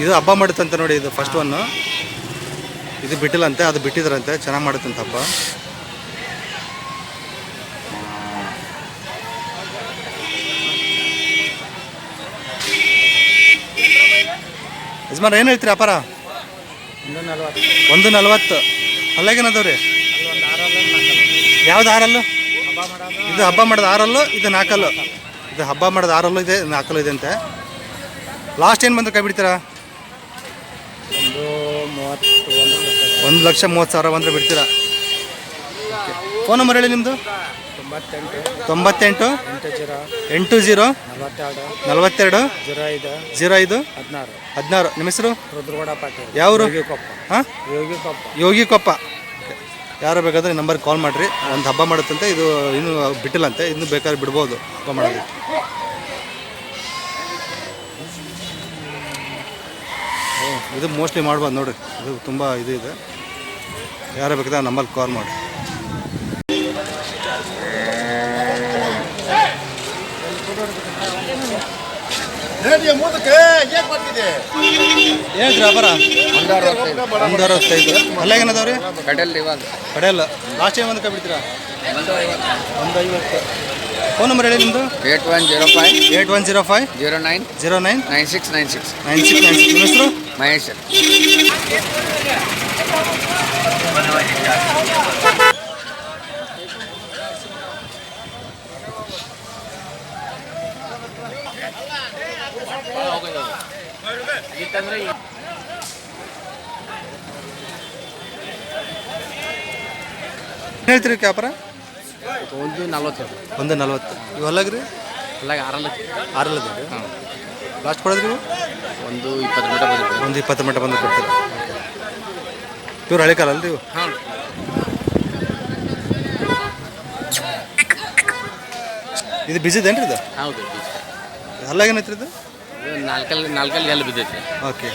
ಇದು ಹಬ್ಬ ಮಾಡುತ್ತಂತೆ ನೋಡಿ, ಇದು ಫಸ್ಟ್ ಒನ್ ಇದು ಬಿಟ್ಟಿಲ್ಲಂತೆ, ಅದು ಬಿಟ್ಟಿದ್ರಂತೆ, ಚೆನ್ನಾಗಿ ಮಾಡುತ್ತಂತೆ ಹಬ್ಬ. ಯಜಮಾನ್ ಏನು ಹೇಳ್ತೀರಿ ಅಪಾರ? ಒಂದು ನಲ್ವತ್ತು. ಅಲ್ಲಾಗೇನದವ್ರಿ ಯಾವ್ದು ಆರಲ್ಲು? ಇದು ಹಬ್ಬ ಮಾಡದ ಆರಲ್ಲು, ಇದು ನಾಲ್ಕಲ್ಲು ಇದು ಹಬ್ಬ ಮಾಡೋದು ಆರಲ್ಲು ಇದೆ ನಾಲ್ಕಲ್ಲು ಇದೆ ಅಂತೆ. ಲಾಸ್ಟ್ ಏನು ಬಂದು ಕೈ ಬಿಡ್ತೀರಾ? ಒಂದು ಲಕ್ಷ ಮೂವತ್ತು ಸಾವಿರ ಬಂದರೆ ಬಿಡ್ತೀರಾ? ಫೋನ್ ನಂಬರ್ ಹೇಳಿ ನಿಮ್ಮದು ತೊಂಬತ್ತೆಂಟು ಎಂಟು ಜೀರೋ ನಲವತ್ತೆರಡು ಜೀರೋ ಐದು ಹದಿನಾರು ಹದಿನಾರು. ನಿಮ್ಮ ಹೆಸರು? ಯಾವರು ಹಾಂ? ಯೋಗಿ ಕೊಪ್ಪ. ಯಾರು ಬೇಕಾದ್ರೆ ನಂಬರ್ ನಂಬರ್ಗೆ ಕಾಲ್ ಮಾಡಿರಿ. ಒಂದು ಹಬ್ಬ ಮಾಡುತ್ತಂತೆ. ಇದು ಇನ್ನೂ ಬಿಟ್ಟಿಲ್ಲಂತೆ ಇನ್ನು ಬೇಕಾದ್ರೆ ಬಿಡ್ಬೋದು ಹಬ್ಬ ಮಾಡೋದು ಇದು ಮೋಸ್ಟ್ಲಿ ಮಾಡ್ಬೋದು ನೋಡಿರಿ. ಇದು ತುಂಬ ಇದು ಇದೆ. ಯಾರು ಬೇಕಿದ್ರೆ ನಮ್ಮಲ್ಲಿ ಕಾಲ್ ಮಾಡಿ. ಏನ್ರಿ ವ್ಯಾಪಾರ ಒಂದು ಅರವತ್ತೈದು ಅಲ್ಲಾಗೇನದವ್ರಿ ಕಡಲ್ ಇವಾಗ. ಕಡೆಯಲ್ಲ ಲಾಸ್ಟ್ ಟೈಮ್ ಒಂದು ಕೈ ಬಿಡ್ತೀರಾ? ಒಂದು ಐವತ್ತು. ಫೋನ್ ನಂಬರ್ ಹೇಳಿ ನಿಮ್ಮದು eight one zero five eight one zero five zero nine zero nine nine six nine six nine six nine six. ನಿಮ್ಮ ಹೆಸರು? ಮಹೇಶ್ ಹೇಳ್ತೀರಿ ವ್ಯಾಪಾರ ಒಂದು ನಲ್ವತ್ತು ಒಂದು ನಲ್ವತ್ತು. ರೀ? ಅಲ್ಲ ಆರಲ್ಲ ಹಾಂ. ಲಾಸ್ಟ್ ಕೊಡೋದು ನೀವು? ಒಂದು ಇಪ್ಪತ್ತು ಮಟ ಬಂದು ಒಂದು ಇಪ್ಪತ್ತು ಮಟ್ಟ ಬಂದು ಕೊಡ್ತೀರಿ. ಇವ್ರು ಹಳೆ ಕಾಲ ಅಲ್ರಿ ಇವು? ಹಾಂ. ಇದು ಬಿಸಿದೇನ್ರಿ ಇದು? ಹೌದು ಅಲ್ಲಾಗೇನೈತ್ರಿ ಇದು? ಇದು ನಾಲ್ಕಲ್ಲಿ ನಾಲ್ಕಲ್ಲಿ ಎಲ್ಲ ಬಿದ್ದೈತೆ ಓಕೆ.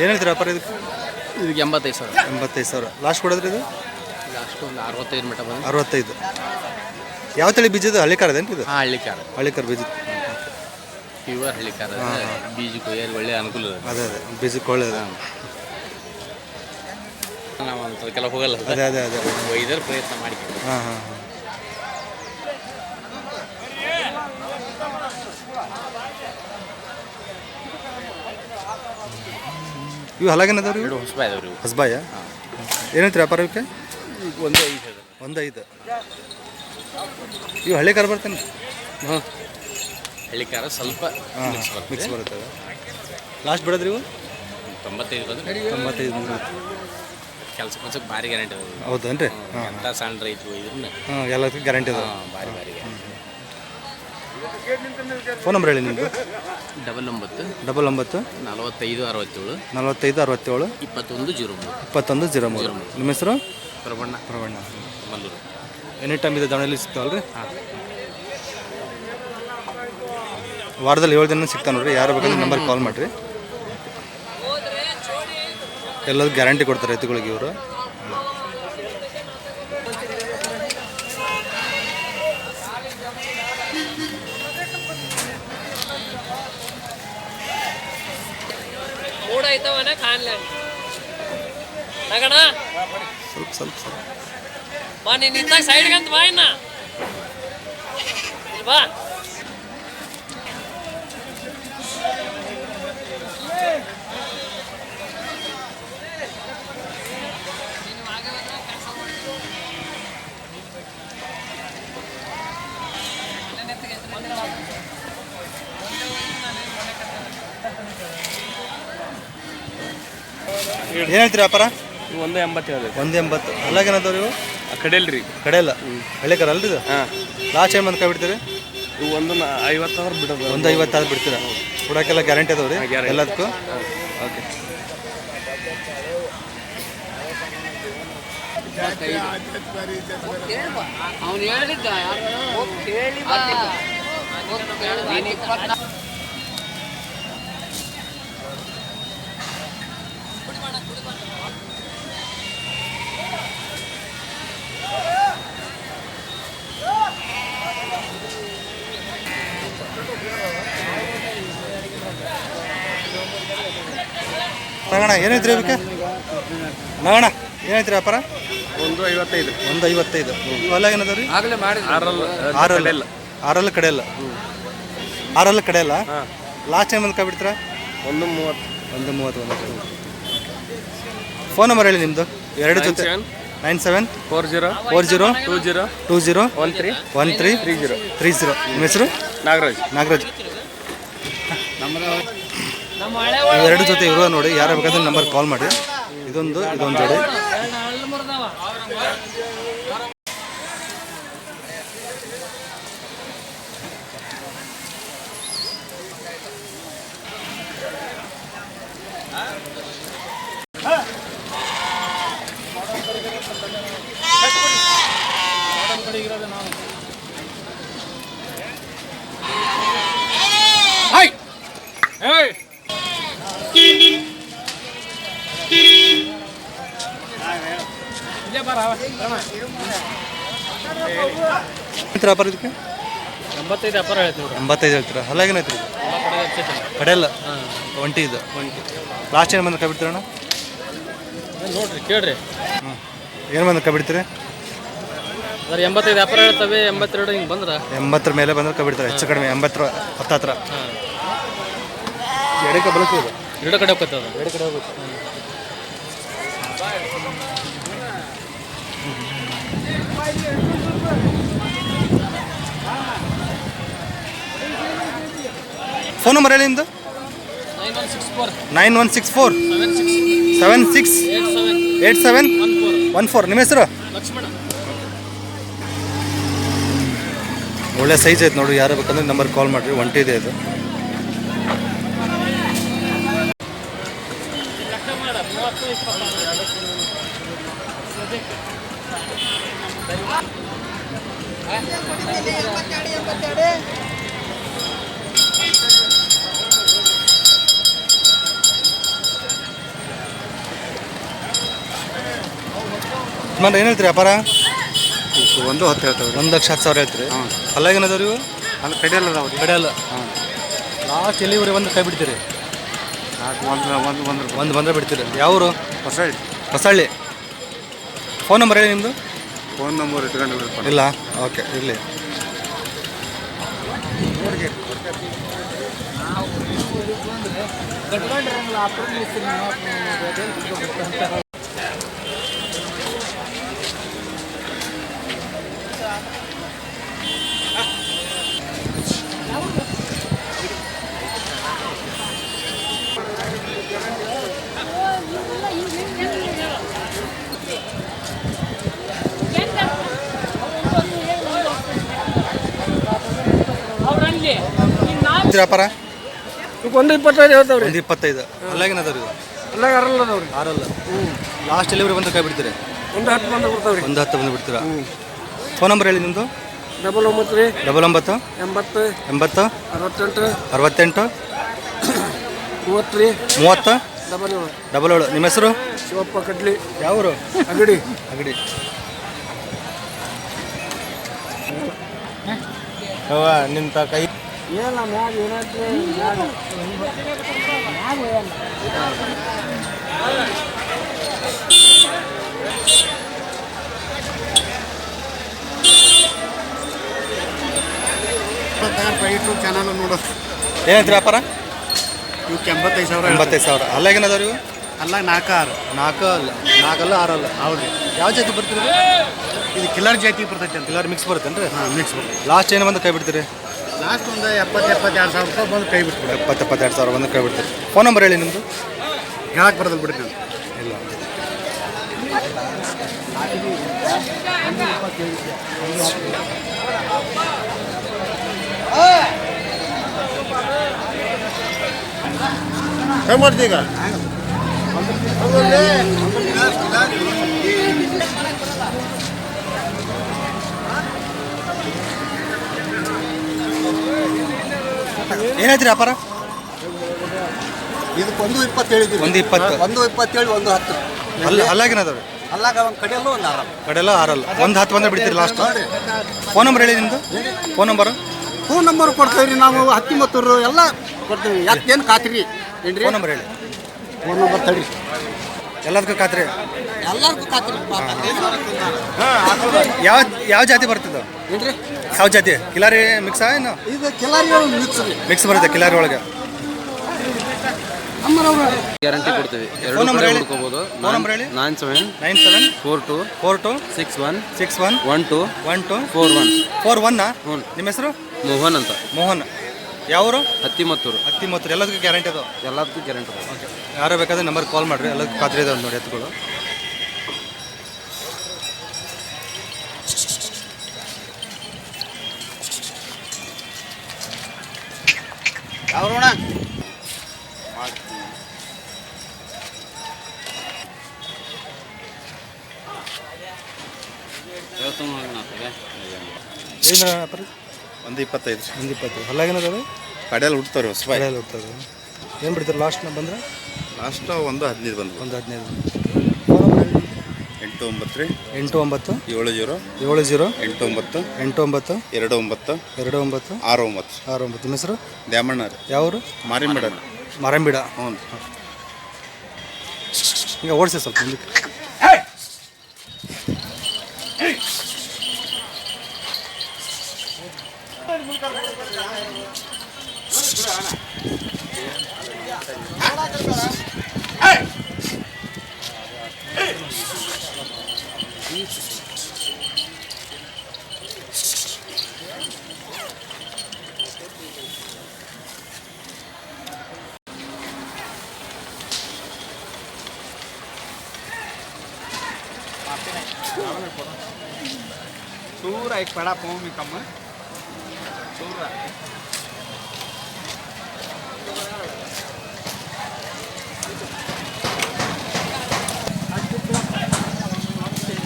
ಏನು ಹೇಳ್ತೀರಿ ವ್ಯಾಪಾರ ಇದಕ್ಕೆ ಇದಕ್ಕೆ ಎಂಬತ್ತೈದು ಸಾವಿರ. ಎಂಬತ್ತೈದು ಸಾವಿರ. ಲಾಸ್ಟ್ ಕೊಡೋದ್ರಿ ಇದು? ಲಾಸ್ಟ್ ಒಂದು ಅರವತ್ತೈದು ಮಟ ಬಂದು ಅರವತ್ತೈದು. ಯಾವ ತಳಿ ಬೀಜದ ಹಳ್ಳಿಕಾರದ ಏನ್ರಿ ಇದು? ಹಾಂ ಹಳ್ಳಿಕಾರ ಹಳ್ಳಿಕಾರ ಬೀಜ. ಪ್ಯೂರ್ ಹಳ್ಳಿಕಾರ ಬೀಜ ಕೊಯ್ಯರು ಒಳ್ಳೆ ಅನುಕೂಲ ಇದೆ ಅದೇ ಅದೇ. ಬೀಜಕ್ಕೆ ಒಳ್ಳೇದು ನಾವು ಅಂತ ಕೆಲ ಹೋಗಲ್ಲ ಅದೇ ಅದೇ ಅದೇ. ಒಯ್ದರ ಪ್ರಯತ್ನ ಮಾಡಿ ಹಾಂ ಹಾಂ ಹಾಂ. ಇವು ಹಲಾಗೇನದವ್ರಿ ಎರಡು ಹೊಸಬ ಇದಾವ್ರಿ ಇವು. ಹಸ್ಬಾಯ? ಏನೈತ್ರಿ ವ್ಯಾಪಾರ ಇವಕ್ಕೆ ಈಗ ಒಂದು ಐದು ಒಂದು ಐದು. ಇವು ಹಳ್ಳಿ ಖಾರ ಬರ್ತೇನೆ. ಹಳ್ಳಿ ಕಾರ ಸ್ವಲ್ಪ ಹಾಂ ಮಿಕ್ಸ್ ಬರ್ತವೆ ಲಾಸ್ಟ್ ಬಿಡೋದ್ರಿ ಇವು? ತೊಂಬತ್ತೈದು ಬಂದ್ರೆ. ತೊಂಬತ್ತೈದು ಕೆಲಸ ಕೆಲಸಕ್ಕೆ ಭಾರಿ ಗ್ಯಾರಂಟಿ ಅದ ಹೌದೇನ್ರಿ? ಹಾಂ. ಎಂಥ ಸಣ್ಣ ರೈತರು ಇದ್ರನ್ನ ಹಾಂ ಎಲ್ಲದಕ್ಕೂ ಗ್ಯಾರಂಟಿ ಅದ ಹಾಂ ಭಾರಿ ಭಾರಿ ಫೋನ್ ನಂಬರ್ ಹೇಳಿ ನಿಮ್ಮದು ಡಬಲ್ ಒಂಬತ್ತು ಡಬಲ್ ಒಂಬತ್ತು ನಲವತ್ತೈದು ಅರವತ್ತೇಳು ನಲವತ್ತೈದು ಅರವತ್ತೇಳು ಇಪ್ಪತ್ತೊಂದು ಜೀರೋ ಮೂರು. ಇಪ್ಪತ್ತೊಂದು ಜೀರೋ ಮೂರು. ನಿಮ್ಮ ಹೆಸರು? ಪ್ರಬಣ್ಣ ಪ್ರವಣ್ಣ. ಮಲ್ಲೂರು ಎನಿ ಟೈಮ್ ಇದೆ ದಾವಣಗೆರೆ ಸಿಗ್ತಾವಲ್ರಿ ಹಾಂ ವಾರದಲ್ಲಿ ಏಳು ದಿನ ಸಿಗ್ತಾವೆ ನೋಡ್ರಿ ಯಾರು ಬೇಕಾದ್ರೆ ನಂಬರ್ ಕಾಲ್ ಮಾಡಿರಿ. ಎಲ್ಲದಕ್ಕೆ ಗ್ಯಾರಂಟಿ ಕೊಡ್ತಾರೆ ರೈತಗಳಿಗೆ ಇವರು. ಸ್ವಲ್ಪ ಸ್ವಲ್ಪ ಸ್ವಲ್ಪ. ಬಾ ನೀನು ನಿಂತಾಗ ಸೈಡ್ಗಂತ ಬಾ ಇನ್ನ. ಬಾ. ಏನು ಹೇಳ್ತೀರಿ ವ್ಯಾಪಾರ? ಒಂದು ಎಂಬತ್ತೇಳು ಒಂದು ಎಂಬತ್ತು. ಅಲ್ಲಾಗೇನದವ್ರು ಇವು ಕಡೆಯಲ್ರಿ. ಕಡೆ ಇಲ್ಲ ಹಳ್ಳಿಕರ ಅಲ್ರಿ ಇದು? ಹಾಂ. ಲಾಸ್ಟ್ ಟೈಮ್ ಅಂತ ಕೈ ಬಿಡ್ತೀರಿ? ಇವು ಒಂದು ಐವತ್ತು ಸಾವಿರ ಬಿಡೋದು. ಒಂದು ಐವತ್ತಾರು ಬಿಡ್ತೀರಾ? ಕೊಡೋಕ್ಕೆಲ್ಲ ಗ್ಯಾರಂಟಿ ಅದಾವ್ರಿ? guarantee. ಎಲ್ಲದಕ್ಕೂ? ಓಕೆ ಅವ್ನು ಹೇಳಿದ್ದ ಕೇಳಿ ತಗೋಣ ಏನೈತ್ರಿ ಅದಕ್ಕೆ? ನಗಣ ಏನೈತ್ರಿ ವ್ಯಾಪಾರ? ಒಂದು ಐವತ್ತೈದು. ಒಂದು ಐವತ್ತೈದು ಇವೆಲ್ಲ ಏನದ ರೀ? ಆಗ್ಲೇ ಆರಲ್ಲ ಆರಲ್ಲ. ಕಡೆಯಲ್ಲ ಆರಲ್ಲ ಕಡೆಯಲ್ಲ ಲಾಸ್ಟ್ ಟೈಮ್ ಅಲ್ಲಿ ಕಾಬಿಡ್ತೀರ ಒಂದು ಮೂವತ್ತು ಒಂದು ಮೂವತ್ತು. ಒಂದು ಫೋನ್ ನಂಬರ್ ಹೇಳಿ ನಿಮ್ಮದು ಎರಡು ಜೊತೆ nine seven four zero four zero two zero two zero one three one three three zero three zero ನಿಮ್ಮ ಹೆಸರು? ನಾಗರಾಜ್. ನಾಗರಾಜ್. ನಮ್ಮ ಹಳೆ ಎರಡು ಜೊತೆ ಇರುವ ನೋಡಿ ಯಾರು ಬೇಕಾದ್ರೆ ನಂಬರ್ ಕಾಲ್ ಮಾಡಿ. ಇದೊಂದು ಇದೊಂದು ಜೋಡಿ. ಹಳ್ಳು ವ್ಯಾಪಾರ ಇದಕ್ಕೆ? ಎಂಬತ್ತೈದು ವ್ಯಾಪಾರ ಹೇಳ್ತೀವಿ ಎಂಬತ್ತೈದು ಹೇಳ್ತೀರಾ? ಅಲ್ಲಾಗೇನೈತ್ರಿ ಕಡೆಯಲ್ಲ? ಒಂಟಿ ಇದು. ಲಾಸ್ಟ್ ಏನು ಬಂದು ಕೈ ಬಿಡ್ತೀರಣ್ಣ ನೋಡ್ರಿ ಕೇಳ್ರಿ. ಹ್ಞೂ ಏನು ಬಂದು ಕೈ ಬಿಡ್ತೀರಿ ಸರ್ ಎಂಬತ್ತೈದು ವ್ಯಾಪಾರ ಹೇಳ್ತವೆ ಎಂಬತ್ತೆರಡು ಹಿಂಗೆ ಬಂದ್ರೆ. ಎಂಬತ್ತರ ಮೇಲೆ ಬಂದ್ರೆ ಕಬಿಡ್ತಾರೆ ಹೆಚ್ಚು ಕಡಿಮೆ ಎಂಬತ್ತರ ಹತ್ತತ್ರ? ಎಡಕ್ಕೆ ಬಲಕ್ಕೆ ಇದು ಎರಡು ಕಡೆ ಅದು. ಎರಡು ಕಡೆ ಹೋಗುತ್ತೆ ಫೋನ್ ನಂಬರ್ ಹೇಳಿ ನಿಮ್ಮದು nine one six four. Seven six eight seven. One four. ನಿಮ್ಮ ಹೆಸರು? ಒಳ್ಳೆ ಸೈಜ್ ಐತೆ ನೋಡಿ, ಯಾರು ಬೇಕಂದ್ರೆ ನಂಬರ್ ಕಾಲ್ ಮಾಡಿರಿ ಒಂಟಿದೆ ಇದು. ಮನೆ ಏನು ಹೇಳ್ತೀರಿ ವ್ಯಾಪಾರ? ಒಂದು ಹತ್ತು ಹೇಳ್ತೇವೆ ಒಂದು ಲಕ್ಷ ಹತ್ತು ಸಾವಿರ ಹೇಳ್ತೀರಿ? ಅಲ್ಲಾಗೇನದವ್ರಿ ಇವು? ಅಲ್ಲಿ ಕಡೆಯಲ್ಲ ಅದಾವ್ರಿ ಕಡೆ ಅಲ್ಲ ಲಾಸ್ಟ್ ಎಲ್ಲಿವರೆಗೆ ಒಂದು ಕೈ ಬಿಡ್ತೀರಿ? ಒಂದು ಒಂದು ಒಂದು ಒಂದು ಬಂದರೆ ಬಿಡ್ತೀರಿ. ಯಾವರು? ಹೊಸಳ್ಳಿ. ಹೊಸಳ್ಳಿ. ಫೋನ್ ನಂಬರ್ ಹೇಳಿ ನಿಮ್ಮದು ಫೋನ್ ನಂಬರ್ ಇಟ್ಕೊಂಡಿಲ್ಲ ಇಲ್ಲ? ಓಕೆ ಇರಲಿ. ಅವ್ರಲ್ಲಿ ವ್ಯಾಪಾರ? ಒಂದು ಇಪ್ಪತ್ತೈದು ಹೇಳ್ತಾವ್ರಿ. ಒಂದು ಇಪ್ಪತ್ತೈದು. ಅಲ್ಲಾಗೇನದವ್ರಿ ಇವು ಎಲ್ಲ ಅರಲ್ಲ ಅದಾವ್ರಿ. ಆರಲ್ಲ. ಲಾಸ್ಟ್ ಡೆಲಿವರಿ ಬಂದು ಕೈ ಬಿಡ್ತೀರಿ? ಒಂದು ಹತ್ತು ಬಂದು ಬಿಡ್ತಾವ್ರಿ ಒಂದು ಹತ್ತು ಬಂದು ಬಿಡ್ತೀರಾ? ಫೋನ್ ನಂಬರ್ ಹೇಳಿ ನಿಮ್ಮದು ಡಬಲ್ ಒಂಬತ್ತು ರೀ. ಡಬಲ್ ಒಂಬತ್ತು? ಎಂಬತ್ತು. ಎಂಬತ್ತು? ಅರವತ್ತೆಂಟು. ಅರವತ್ತೆಂಟು? ಮೂವತ್ತು ರೀ. ಮೂವತ್ತು? ಡಬಲ್ ಏಳು. ಡಬಲ್ ಏಳು. ನಿಮ್ಮ ಹೆಸರು? ಶಿವಪ್ಪ ಕಡ್ಲಿ. ಯಾವರು ಅಗಡಿ. ಅಗಡಿ. ನಿಂತ ಕೈ ಏನ ಮ್ಯಾಗ ಏನಾಯ್ತು ಯೂಟ್ಯೂಬ್ ಚಾನಲ್ ನೋಡು. ಏನೈತ್ರಿ ವ್ಯಾಪಾರ? ಇವಕ್ಕೆ ಎಂಬತ್ತೈದು ಸಾವಿರ ಎಂಬತ್ತೈದು ಸಾವಿರ. ಅಲ್ಲಾಗೇನದವ್ರಿ ಇವು ಅಲ್ಲ ನಾಲ್ಕ ಆರು ನಾಲ್ಕು ಅಲ್ಲ ನಾಲ್ಕಲ್ಲ ಆರಲ್ಲ. ಹೌದ್ರಿ. ಯಾವ ಜಾತಿ ಬರ್ತೀರಿ ಇದು ಕಿಲ್ಲರ್ ಜಾತಿ ಬರ್ತೈತೆ ಅಂತ. ಎಲ್ಲರೂ ಮಿಕ್ಸ್ ಹಾಂ ಮಿಕ್ಸ್ ಬರ್ತೈತೆ. ಲಾಸ್ಟ್ ಏನು ಬಂದು ಕೈ ಬಿಡ್ತೀರಿ? ಲಾಸ್ಟ್ ಒಂದು ಎಪ್ಪತ್ತು ಎಪ್ಪತ್ತೆರಡು ಸಾವಿರ ರೂಪಾಯಿ ಬಂದು ಕೈ ಬಿಟ್ಬಿಡ ಎಪ್ಪತ್ತು ಎಪ್ಪತ್ತೆರಡು ಸಾವಿರ ಬಂದು ಕೈ ಬಿಡ್ತೀರಿ ಫೋನ್ ನಂಬರ್ ಹೇಳಿ ನಿಮ್ಮದು ಹೇಳಕ್ಕೆ ಬರೋದಿಲ್ಲ ಬಿಡ್ರಿ ನಾನು. ಇಲ್ಲ. ಕೈ ಮಾಡ್ತೀವಿ ಈಗ? ಏನಾಯ್ತು ವ್ಯಾಪಾರ? ಇದಕ್ಕೆ ಒಂದು ಇಪ್ಪತ್ತು ಹೇಳಿದ್ದೀವಿ ಒಂದು ಇಪ್ಪತ್ತು. ಒಂದು ಇಪ್ಪತ್ತೇಳು ಒಂದು ಹತ್ತು. ಅಲ್ಲ ಅಲ್ಲಾಗೇನದವ್ರಿ ಅಲ್ಲಾಗ ಒಂದು ಕಡೆಯಲ್ಲೂ ಒಂದು ಆರಲ್ಲ. ಕಡೆಲ್ಲ ಆರಲ್ಲ. ಒಂದು ಹತ್ತು ಬಂದ್ರೆ ಬಿಡ್ತೀರಿ ಲಾಸ್ಟ್ ಫೋನ್ ನಂಬರ್ ಹೇಳಿ ನಿಮ್ದು. ಫೋನ್ ನಂಬರ್ ಫೋನ್ ನಂಬರ್ ಕೊಡ್ತೇವೆ ರೀ ನಾವು ಹತ್ತಿಮತ್ತೂರು ಎಲ್ಲ ಯಾಕೆ ಏನು ಖಾತ್ರಿ? ಫೋನ್ ನಂಬರ್ ಹೇಳಿ. ಫೋನ್ ನಂಬರ್ ತಡಿ. ಎಲ್ಲದಕ್ಕೂ ಖಾತ್ರಿ? ಎಲ್ಲರಿಗೂ ಖಾತ್ರಿ. ಯಾವ ಯಾವ ಜಾತಿ ಬರ್ತದೆ? ಏನ್ರಿ? ಯಾವ ಜಾತಿ? ಕಿಲಾರಿ ಮಿಕ್ಸಾ ಏನು? ಇದು ಕಿಲಾರಿ ಮಿಕ್ಸ್ ರೀ. ಮಿಕ್ಸ್ ಬರುತ್ತೆ ಕಿಲಾರಿ ಒಳಗೆ. ಗ್ಯಾರಂಟಿ ಕೊಡ್ತೀವಿ. ಎರಡು ಫೋನ್ ನಂಬರ್ ಹೇಳಿ. ಹುಡ್ಕೋಬೋದು. ಫೋನ್ ನಂಬರ್ ಹೇಳಿ. Nine seven nine seven four two four two six one six one one two one two four one four ಒನ್ನಾ ಹ್ಞೂ ನಿಮ್ಮ ಹೆಸರು? ಮೋಹನ್ ಅಂತ. ಮೋಹನ್. ಯಾವರು? ಹತ್ತಿಮತ್ತೂರು. ಹತ್ತಿ ಮತ್ತು ಎಲ್ಲದಕ್ಕೂ ಗ್ಯಾರಂಟಿ ಅದು ಎಲ್ಲದಕ್ಕೂ ಗ್ಯಾರಂಟಿ ಓಕೆ ಯಾರು ಬೇಕಾದ್ರೆ ನಂಬರ್ ಕಾಲ್ ಮಾಡಿರಿ. ಎಲ್ಲದಕ್ಕೂ ಖಾತ್ರಿ ಇದೆ ನೋಡಿ ಎತ್ತುಗಳು ಯಾವ್ರಣ ಏನು ವ್ಯಾಪಾರ ಒಂದು ಇಪ್ಪತ್ತೈದು. ಒಂದು ಇಪ್ಪತ್ತು ಹಲ್ಲಾಗೇನದಾವೆ ಕಡೆಯಲ್ಲಿ ಹುಡ್ತಾರೆ ಹೊಸಬಾಯಿ. ಕಡೆಯಲ್ಲಿ ಏನು ಬಿಡ್ತಾರೆ ಲಾಸ್ಟ್ ಬಂದ್ರೆ? ಲಾಸ್ಟ್ ಒಂದು ಹದಿನೈದು ಬಂದು ಒಂದು ಹದಿನೈದು. ಎಂಟು ಒಂಬತ್ತು ರೀ. ಎಂಟು ಒಂಬತ್ತು. ಏಳು ಜೀರೋ. ಏಳು ಜೀರೋ. ಎಂಟು ಒಂಬತ್ತು. ಎಂಟು ಒಂಬತ್ತು. ಎರಡು ಒಂಬತ್ತು. ಎರಡು ಒಂಬತ್ತು. ಆರು ಒಂಬತ್ತು. ಆರು ಒಂಬತ್ತು. ನಿಮ್ಮ ಹೆಸರು? ದ್ಯಾಮಣ್ಣ ರೀ. ಯಾವರು? ಮಾರಿಂಬಿಡ ಮಾರಂಬಿಡ ಹ್ಞೂ ಈಗ ಓಡಿಸಿ ಸ್ವಲ್ಪ ಮುಂದಕ್ಕೆ. சூறாய்க்கு படா போமி ಕಮ್ಮ. சூறா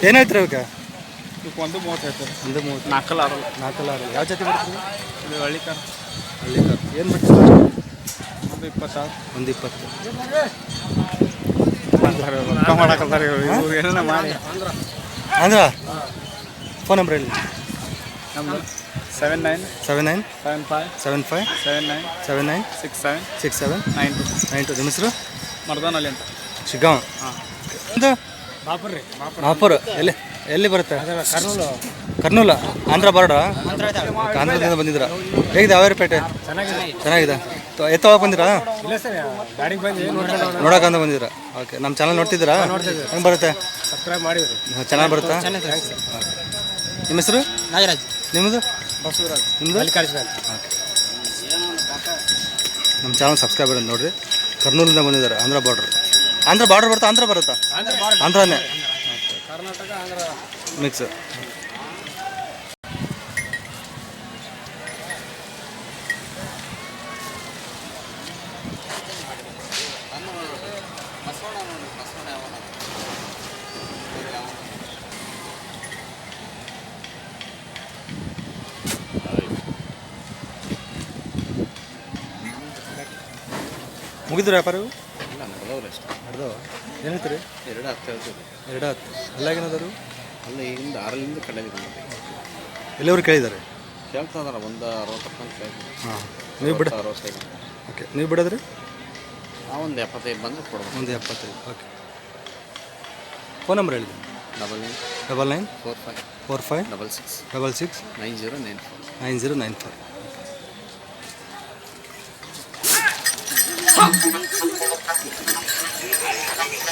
ಏನಾಯ್ತು ಅವಕ್ಕೆ ಇವಕ್ಕೆ ಒಂದು ಮೂವತ್ತು ಹೇಳ್ತಾರೆ. ಒಂದು ಮೂವತ್ತು. ನಾಲ್ಕಲ್ಲ ಆರಲ್ಲ. ಯಾವ ಜೊತೆ ಬರ್ತೀವಿ ಇದು? ಹಳ್ಳಿ ಕಾರ್ ಹಳ್ಳಿ ಕಾರ್ ಏನು ಬಿಡ್ತೀವಿ ಒಂದು ಇಪ್ಪತ್ತಾರು. ಒಂದು ಇಪ್ಪತ್ತು. ಮಾಡಕಲ್ತಾರೆ ಇವ್ರು ಏನೇನೋ ಮಾಡಿ. ಅಂದ್ರ ಫೋನ್ ನಂಬರ್ ಹೇಳಿ. ನಮ್ದು seven nine seven nine seven five seven five seven nine seven nine six seven six seven nine two nine two ನಿಮ್ಮ ಹೆಸರು? ಮರ್ದಾನಲ್ಲಿ ಅಂತ. ಶಿಗ್ಗಾಂವ್ ಹಾಂ. ಬಾಪರ್ ರೀ ಮಹಾಪುರ ಎಲ್ಲಿ? ಎಲ್ಲಿ ಬರುತ್ತೆ? ಕರ್ನೂಲು. ಕರ್ನೂಲ ಆಂಧ್ರ ಬಾರ್ಡ ಆಂಧ್ರದಿಂದ ಬಂದಿದ್ರ ಹೇಗಿದೆ ಪೇಟೆ? ಚೆನ್ನಾಗಿದೆ. ಚೆನ್ನಾಗಿದೆ. ಎತ್ತವಾಗ ಬಂದಿರಾ? ಇಲ್ಲ ಸರ್ ಗಾಡಿಗೆ ಬಂದು ಏನು ನೋಡೋಕಂತ ಬಂದಿರಾ ಓಕೆ ನಮ್ಮ ಚಾನಲ್ ನೋಡ್ತಿದ್ದೀರಾ? ಹೆಂಗೆ ಬರುತ್ತೆ? ಸಬ್ಸ್ಕ್ರೈಬ್ ಮಾಡಿದ್ರಿ. ಚೆನ್ನಾಗಿ ಬರುತ್ತಾ? ನಿಮ್ಮ ಹೆಸರು? ನಾಗರಾಜ್. ನಿಮ್ಮದು ಬಸವರಾಜ್. ನಿಮ್ಮದು ಮಲ್ಲಿಕಾರ್ಜುನ ನಮ್ಮ ಚಾನಲ್ ಸಬ್ಸ್ಕ್ರೈಬರ್ ಅಂತ ನೋಡ್ರಿ. ಕರ್ನೂಲಿಂದ ಬಂದಿದ್ದಾರೆ ಆಂಧ್ರ ಬಾರ್ಡ್ರ್ ಆಂಧ್ರ ಬಾರ್ಡರ್ ಬರುತ್ತಾ? ಆಂಧ್ರ ಬರುತ್ತಾ ಆಂಧ್ರನೇ. ಕರ್ನಾಟಕ ಆಂಧ್ರ. ಮಿಕ್ಸ್ ಮುಗಿದ್ರು ವ್ಯಾಪಾರ ಇಲ್ಲ ನಡೆದವ್ರು ಅಷ್ಟೇ. ನಡೆದವ? ಏನು ಹೇಳ್ತೀರಿ? ಎರಡು ಹತ್ತು ಹೇಳ್ತೀವಿ. ಎರಡು ಹತ್ತು ಅಲ್ಲಾಗೇನದಾರು ಅಲ್ಲ ಈಗಿಂದ ಆರರಿಂದ ಎಲ್ಲವರು ಕೇಳಿದ್ದಾರೆ? ಕೇಳ್ತಾ ಇದಾರೆ ಒಂದು ಅರವತ್ತು ಅಂತ ಹಾಂ. ನೀವು ಬಿಡ ಅರವತ್ತೈದು ಓಕೆ ನೀವು ಬಿಡೋದ್ರಿ? ನಾವು ಒಂದು ಎಪ್ಪತ್ತೈದು ಬಂದರೆ ಕೊಡ್ಬೋದು. ಒಂದು ಎಪ್ಪತ್ತೈದು ಓಕೆ. ಫೋನ್ ನಂಬರ್ ಹೇಳಿದೆ double nine double nine four five four five double six double six nine zero nine four. Nine zero nine four. Thank you.